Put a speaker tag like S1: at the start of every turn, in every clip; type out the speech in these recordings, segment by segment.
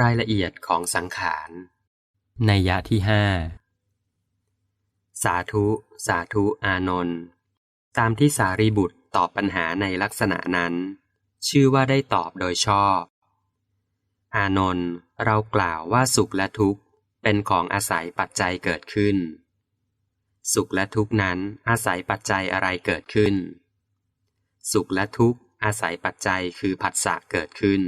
S1: รายละเอียดของสังขารในยะที่ห้าสาธุ สาธุอานนท์ตามที่สารีบุตรตอบปัญหาในลักษณะนั้น ชื่อว่าได้ตอบโดยชอบ อานนท์เรากล่าวว่าสุขและทุกข์เป็นของอาศัยปัจจัยเกิดขึ้น สุขและทุกข์นั้นอาศัยปัจจัยอะไรเกิดขึ้น สุขและทุกข์อาศัยปัจจัยคือผัสสะเกิดขึ้น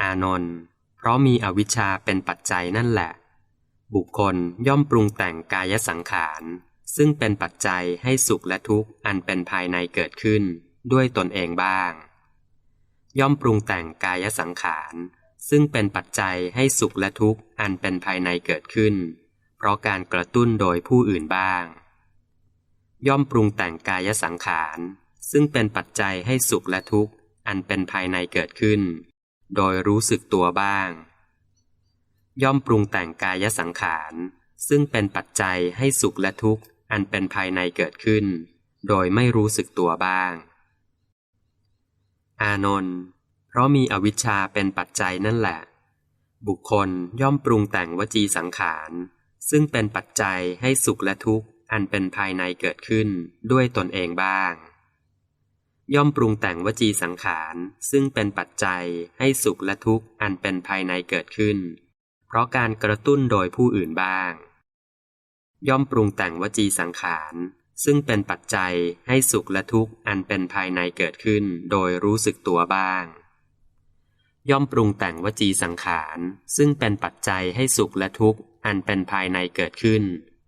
S1: อานนท์เพราะมีอวิชชาเป็นปัจจัยนั่นแหละ บุคคลย่อมปรุงแต่งกายสังขาร ซึ่งเป็นปัจจัยให้สุขและทุกข์อันเป็นภายในเกิดขึ้น ด้วยตนเองบ้าง ย่อมปรุงแต่งกายสังขาร ซึ่งเป็นปัจจัยให้สุขและทุกข์อันเป็นภายในเกิดขึ้น เพราะการกระตุ้นโดยผู้อื่นบ้าง ย่อมปรุงแต่งกายสังขาร ซึ่งเป็นปัจจัยให้สุขและทุกข์อันเป็นภายในเกิดขึ้น โดยรู้สึกตัวบ้าง ย่อมปรุงแต่งกายสังขาร ซึ่งเป็นปัจจัยให้สุขและทุกข์ อันเป็นภายในเกิดขึ้น โดยไม่รู้สึกตัวบ้าง อานนท์เพราะมีอวิชชาเป็นปัจจัยนั่นแหละ บุคคลย่อมปรุงแต่งวจีสังขาร ซึ่งเป็นปัจจัยให้สุขและทุกข์ อันเป็นภายในเกิดขึ้นด้วยตนเองบ้าง ย่อมปรุงแต่งวจีสังขารซึ่งเป็นปัจจัยให้สุขและทุกข์อันเป็นภายในเกิดขึ้น เพราะการกระตุ้นโดยผู้อื่นบ้าง ย่อมปรุงแต่งวจีสังขารซึ่งเป็นปัจจัยให้สุขและทุกข์อันเป็นภายในเกิดขึ้นโดยรู้สึกตัวบ้าง ย่อมปรุงแต่งวจีสังขารซึ่งเป็นปัจจัยให้สุขและทุกข์อันเป็นภายในเกิดขึ้น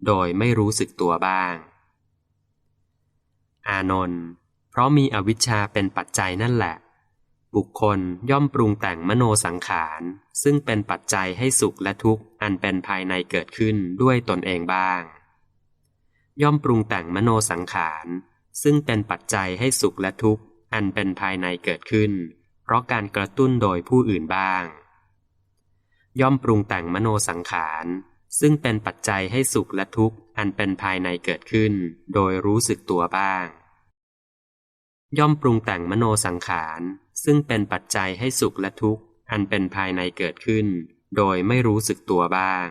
S1: โดยไม่รู้สึกตัวบ้าง อานนท์ ราะมีอวิชชาเป็นปัจจัยนั่นแหละ บุคคลย่อมปรุงแต่งมโนสังขาร ซึ่งเป็นปัจจัยให้สุขและทุกข์อันเป็นภายในเกิดขึ้นด้วยตนเองบ้าง ย่อมปรุงแต่งมโนสังขาร ซึ่งเป็นปัจจัยให้สุขและทุกข์อันเป็นภายในเกิดขึ้น เพราะการกระตุ้นโดยผู้อื่นบ้าง ย่อมปรุงแต่งมโนสังขาร ซึ่งเป็นปัจจัยให้สุขและทุกข์อันเป็นภายในเกิดขึ้น โดยรู้สึกตัวบ้าง ย่อมปรุงแต่งมโนสังขาร ซึ่งเป็นปัจจัยให้สุขและทุกข์ อันเป็นภายในเกิดขึ้น โดยไม่รู้สึกตัวบ้าง